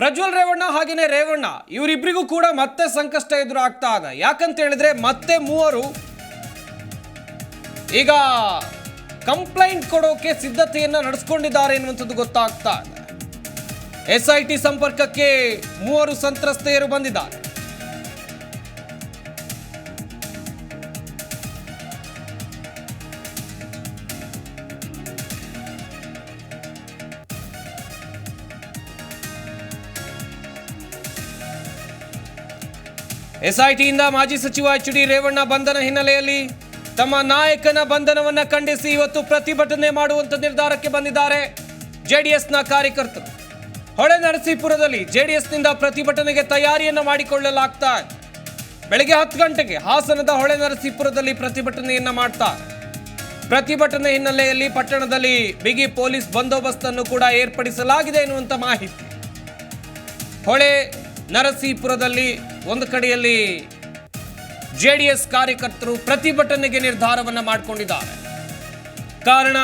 ಪ್ರಜ್ವಲ್ ರೇವಣ್ಣ ಹಾಗೇನೆ ರೇವಣ್ಣ ಇವರಿಬ್ಬರಿಗೂ ಕೂಡ ಮತ್ತೆ ಸಂಕಷ್ಟ ಎದುರು ಆಗ್ತಾ ಇದೆ. ಯಾಕಂತ ಹೇಳಿದ್ರೆ ಮತ್ತೆ ಮೂವರು ಈಗ ಕಂಪ್ಲೇಂಟ್ ಕೊಡೋಕೆ ಸಿದ್ಧತೆಯನ್ನ ನಡೆಸ್ಕೊಂಡಿದ್ದಾರೆ ಎನ್ನುವಂಥದ್ದು ಗೊತ್ತಾಗ್ತಾ ಇದೆ. ಎಸ್ ಐ ಟಿ ಸಂಪರ್ಕಕ್ಕೆ ಮೂವರು ಸಂತ್ರಸ್ತೆಯರು ಬಂದಿದ್ದಾರೆ. ಎಸ್ಐಟಿಯಿಂದ ಮಾಜಿ ಸಚಿವ ಎಚ್ ಡಿ ರೇವಣ್ಣ ಬಂಧನ ಹಿನ್ನೆಲೆಯಲ್ಲಿ ತಮ್ಮ ನಾಯಕನ ಬಂಧನವನ್ನು ಖಂಡಿಸಿ ಇವತ್ತು ಪ್ರತಿಭಟನೆ ಮಾಡುವಂತ ನಿರ್ಧಾರಕ್ಕೆ ಬಂದಿದ್ದಾರೆ ಜೆಡಿಎಸ್ನ ಕಾರ್ಯಕರ್ತರು. ಹೊಳೆ ನರಸೀಪುರದಲ್ಲಿ ಜೆಡಿಎಸ್ನಿಂದ ಪ್ರತಿಭಟನೆಗೆ ತಯಾರಿಯನ್ನು ಮಾಡಿಕೊಳ್ಳಲಾಗ್ತಾ ಬೆಳಗ್ಗೆ ಹತ್ತು ಗಂಟೆಗೆ ಹಾಸನದ ಹೊಳೆ ನರಸೀಪುರದಲ್ಲಿ ಪ್ರತಿಭಟನೆಯನ್ನ ಮಾಡ್ತಾ ಪ್ರತಿಭಟನೆ ಹಿನ್ನೆಲೆಯಲ್ಲಿ ಪಟ್ಟಣದಲ್ಲಿ ಬಿಗಿ ಪೊಲೀಸ್ ಬಂದೋಬಸ್ತ್ ಅನ್ನು ಕೂಡ ಏರ್ಪಡಿಸಲಾಗಿದೆ ಎನ್ನುವಂತ ಮಾಹಿತಿ. ಹೊಳೆ ನರಸೀಪುರದಲ್ಲಿ ಒಂದು ಕಡೆಯಲ್ಲಿ ಜೆ ಡಿ ಎಸ್ ಕಾರ್ಯಕರ್ತರು ಪ್ರತಿಭಟನೆಗೆ ನಿರ್ಧಾರವನ್ನು ಮಾಡಿಕೊಂಡಿದ್ದಾರೆ. ಕಾರಣ,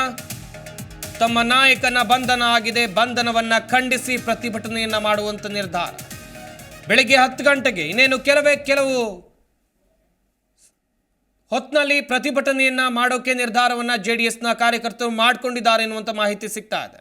ತಮ್ಮ ನಾಯಕನ ಬಂಧನ ಆಗಿದೆ, ಬಂಧನವನ್ನು ಖಂಡಿಸಿ ಪ್ರತಿಭಟನೆಯನ್ನು ಮಾಡುವಂಥ ನಿರ್ಧಾರ. ಬೆಳಿಗ್ಗೆ ಹತ್ತು ಗಂಟೆಗೆ ಇನ್ನೇನು ಕೆಲವೇ ಕೆಲವು ಹೊತ್ನಲ್ಲಿ ಪ್ರತಿಭಟನೆಯನ್ನು ಮಾಡೋಕೆ ಡಿ ಎಸ್ನ ಕಾರ್ಯಕರ್ತರು ಮಾಡಿಕೊಂಡಿದ್ದಾರೆ ಎನ್ನುವಂಥ ಮಾಹಿತಿ ಸಿಗ್ತಾ ಇದೆ.